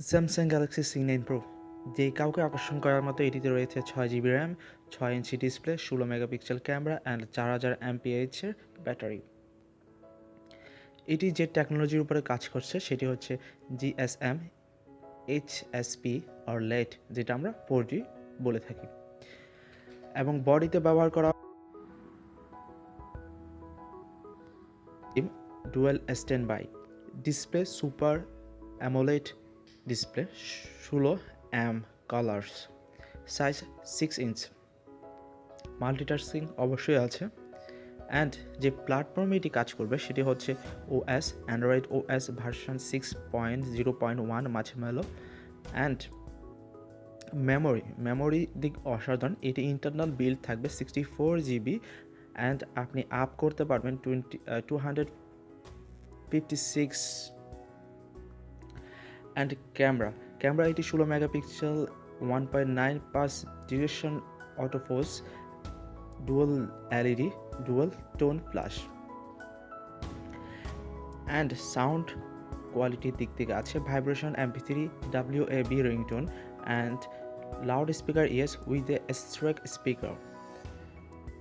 Samsung Galaxy C nine pro যে কাউকে আকর্ষণ করার মতো এটিতে রয়েছে ছয় জিবি র্যাম ছয় ইঞ্চি ডিসপ্লে ষোলো মেগাপিক্সেল ক্যামেরা অ্যান্ড চার হাজার এমপিএইচের ব্যাটারি এটি যে টেকনোলজির উপরে কাজ করছে সেটি হচ্ছে জিএসএম এইচএসপি অর লেট যেটা আমরা ফোর জি বলে থাকি। এবং বডিতে ব্যবহার করা dual standby display super AMOLED display ষোলো M colours size six inch multitasking অবশ্যই আছে। অ্যান্ড যে প্ল্যাটফর্মে এটি কাজ করবে সেটি হচ্ছে OS Android OS version six point zero point one marshmallow. And memory memory দিক অসাধারণ। এটি ইন্টারনাল বিল্ড থাকবে সিক্সটি ফোর জিবি অ্যান্ড আপনি আপ করতে পারবেন twenty two hundred fifty six and camera camera এটি ষোলো megapixel one point nine phase detection autofocus dual LED dual tone flash and sound কোয়ালিটির দিক থেকে আছে vibration MP three W A B ringtone and loud speaker yes with a stack speaker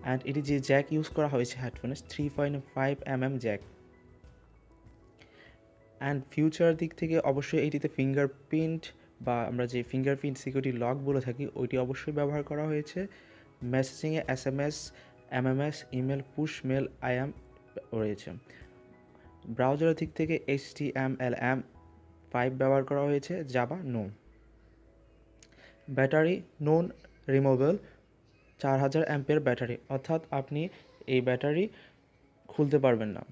and এটি যে jack use করা হয়েছে হেডফোনে three point five M M jack and future দিক থেকে অবশ্যই এটিতে ফিঙ্গারপ্রিন্ট বা আমরা যে ফিঙ্গারপ্রিন্ট সিকিউরিটি লক বলে থাকি, ওইটি অবশ্যই ব্যবহার করা হয়েছে। মেসেজিংয়ে S M S M M S email push mail IM রয়েছে। ব্রাউজারের দিক থেকে H T M L M five ব্যবহার করা হয়েছে Java no battery non removable চার হাজার অ্যাম্পের ব্যাটারি অর্থাৎ আপনি এই ব্যাটারি খুলতে পারবেন না।